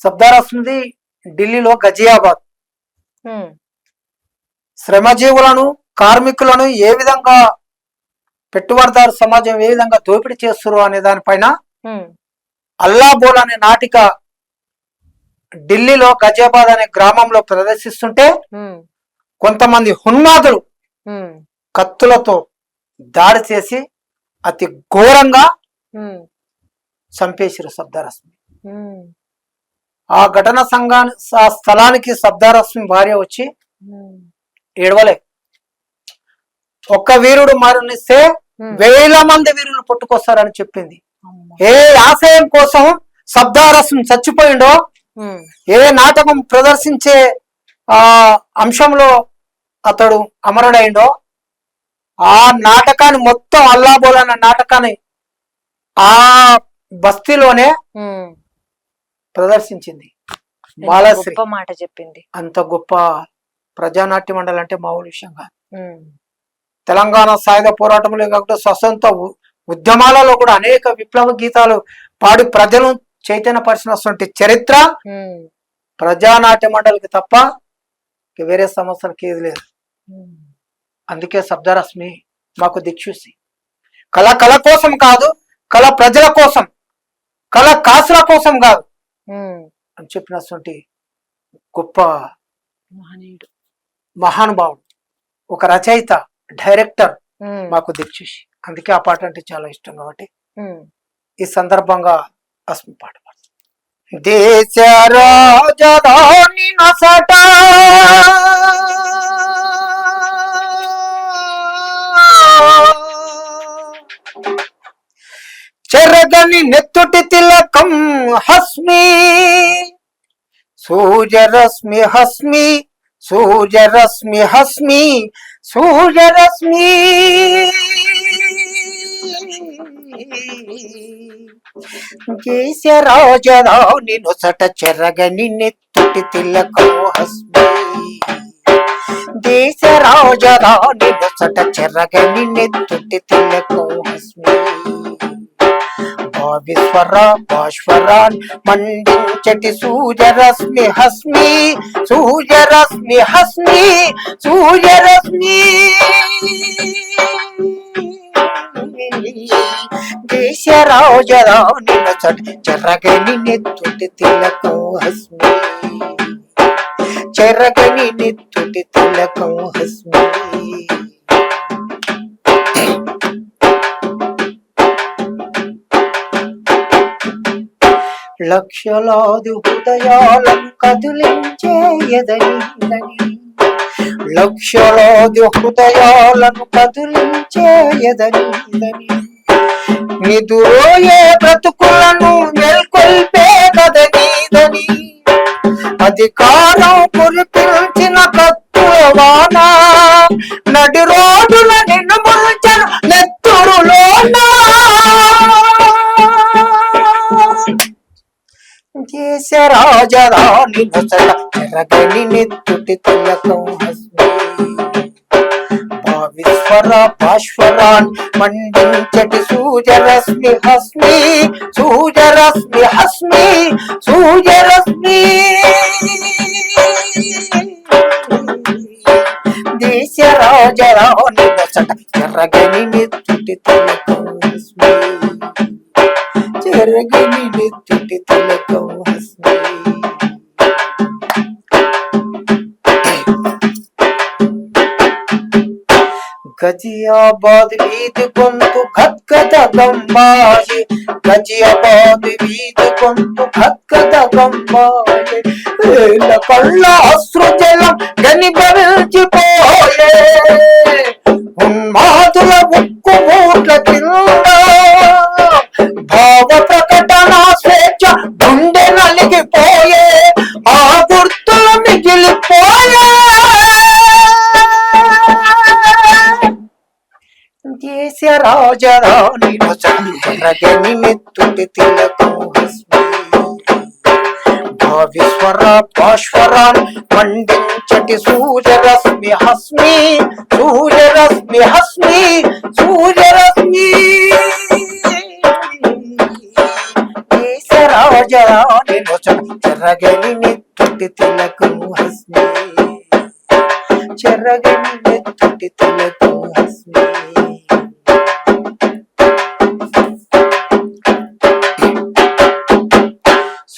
శబ్దారస్తుంది ఢిల్లీలో గజియాబాద్ శ్రమజీవులను కార్మికులను ఏ విధంగా పెట్టుబడిదారు సమాజం ఏ విధంగా దోపిడీ చేస్తున్నారు అనే దానిపైన అల్లాబోల్ అనే నాటిక ఢిల్లీలో గజియాబాద్ అనే గ్రామంలో ప్రదర్శిస్తుంటే కొంతమంది హున్మాదులు కత్తులతో దాడి చేసి అతి ఘోరంగా చంపేసిరు శబ్దారశ్మి. ఆ ఘటన సంఘాన్ని ఆ స్థలానికి శబ్దారశ్మి భార్య వచ్చి ఏడవలే ఒక్క వీరుడు మరణిస్తే. వేల మంది వీరులు పుట్టుకొస్తారని చెప్పింది. ఏ ఆశయం కోసం శబ్దారసం చచ్చిపోయిండో ఏ నాటకం ప్రదర్శించే ఆ అంశంలో అతడు అమరుడైండో ఆ నాటకాన్ని మొత్తం అల్లాబోల్ అన్న నాటకాన్ని ఆ బస్తీలోనే. ప్రదర్శించింది. బాలశ్రీ. గొప్ప మాట చెప్పింది. అంత గొప్ప ప్రజానాట్య మండలి అంటే మామూలు విషయం కాదు తెలంగాణ సాయుధ పోరాటంలో కాకుండా స్వతంత్ర ఉద్యమాలలో కూడా అనేక విప్లవ గీతాలు పాడి ప్రజలను చైతన్యపరిచినటువంటి చరిత్ర ప్రజానాట్య మండలికి తప్ప వేరే సంస్థలకి ఏది లేదు. అందుకే శబ్దరశ్మి మాకు దిక్సూసి. కళ కళ కోసం కాదు కళ ప్రజల కోసం కళ కాసుల కోసం కాదు. అని చెప్పినటువంటి గొప్ప మహనీయుడు. మహానుభావుడు. ఒక రచయిత డైరెక్టర్ మాకు దిక్సూసి అందుకే ఆ పాట అంటే చాలా ఇష్టం కాబట్టి. ఈ సందర్భంగా అస్మి పాట. దేశ రాజధాని నసట చెరగని నెత్తుటి తిలకం హస్మి సూర్యరశ్మి హస్మి సూర్యరశ్మి హస్మి సూర్యరశ్మి దేశ రాజధాని నొసట చెరగని నెత్తుటి తిలకం హస్మి దేశ రాజధాని నొసట చెరగని నెత్తుటి తిలకం హస్మి భావిస్వర భాస్వరాన్ మండించటి సూర్యరశ్మి హస్మి సూర్యరశ్మి హస్మి సూర్యరశ్మి దేశ రాజధాని నొసట చెరగని నెత్తుటి తిలకం హస్మి చెరగని నెత్తుటి తిలకం హస్మి లక్షలాది హృదయాలను కదిలించే ఎదనిదని లక్షలాది హృదయాలను కదిలించే ఎదనిదని నిదురోయే బ్రతుకులను నెల్కొల్పే కదనీదని అధికారం కురిపించిన కత్తుల వానా దేశ రాజధాని నొసట చెరగని నెత్తుటి తిలకం హస్మి భావిస్వర భాస్వరాన్ మండించటి సూర్యరశ్మి హస్మి సూర్యరశ్మి హస్మి సూర్యరశ్మి దేశ రాజధాని నొసట చెరగని నెత్తుటి తిలకం హస్మి చెరగని నెత్తుటి తిలకం గజియాబాద్ వీధి గొంతు గద్గద గంబాయి గజియాబాద్ వీధి గొంతు గద్గద గంబాయి వేల కళ్ళ అశ్రు అశ్రుజలం గనిభవించిపోయే ఉన్మాదుల దేశ రాజధాని రజని నెత్తుటి తిలకం హస్మి భావిస్వర పాశ్వరాన్ మండించటి సూర్యరశ్మి హస్మి సూర్యరశ్మి హస్మి సూర్యరశ్మి దేశ రాజధాని రాజరాని నొసట చెరగని నెత్తుటి తిలకం హస్మి చెరగని నెత్తుటి తిలకం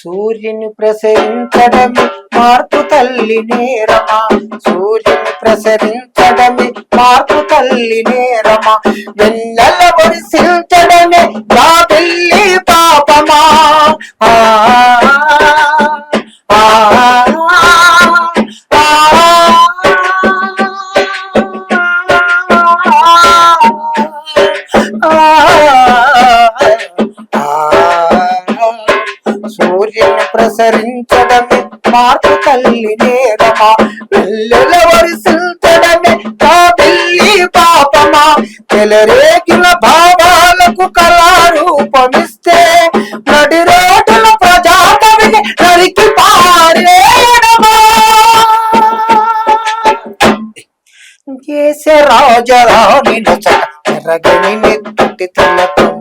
సూర్యుని ప్రసరించడమే మార్పు తల్లి నేరమా? సూర్యుని ప్రసరించడమే మార్పు తల్లి నేరమా? వెన్నెల వరిసించడమే నా పెళ్ళి పాపమా? ఆ, ప్రసరించడమే మార్పు తల్లి నేరమా? వెల్లెల వరిసించడమే నా పిల్లి పాపమా? తెలరేగిన భావాలకు కళారూపమిస్తే నడి రోడ్డుల ప్రజాకవిని నరికి పారేడమా చేసే రాజరాణి రాజరాని చెరగని నెత్తుటి తిలకం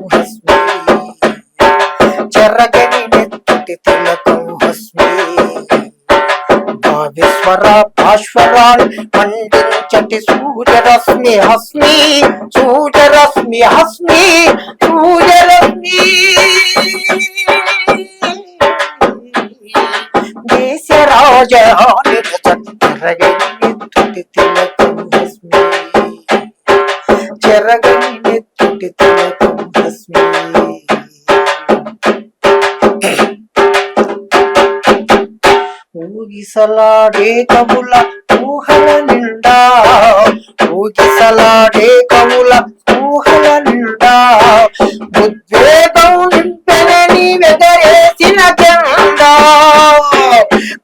భావేశ్వర పాశ్వరాలు మండించటి సూర్యరశ్మి హస్మి సూర్యరశ్మి హస్మి సూర్యరశ్మి దేశ రాజహాని చెరగని నెత్తుటి తిలకం హస్మి చెరగని నెత్తుటి తిలకం ఊగిసలాడే కవుల ఊహల నిండా. ఊగిసలాడే కవుల ఊహల నిండా. ఉద్వేగం నింపెనని వెగరేసిన జెండా.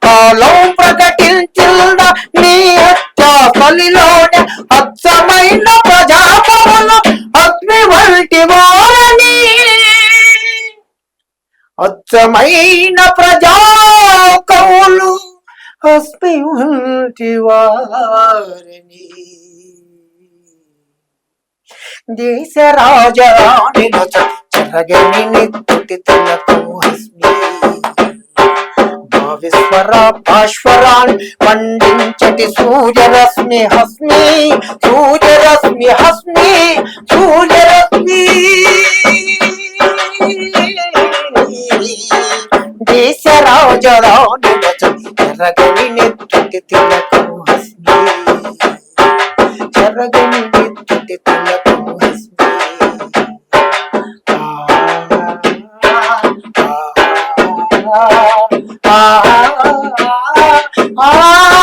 కాలం ప్రకటించిన నీ అత్యాసలిలోనే అచ్చమైన ప్రజాపముల అగ్ని వంటి వారని. అచ్చమైన ప్రజా అస్మి వారిని దేశ రాజరాణి చెరగని నెత్తుటి తిలకం హస్మి భావిస్వర పాశ్వరాన్ పండించటి సూర్యరశ్మి హస్మి సూర్యరశ్మి హస్మి నెత్తుటి తిలకం హస్మి చెరగని నెత్తుటి తిలకం హస్మి ఆ ఆ ఆ ఆ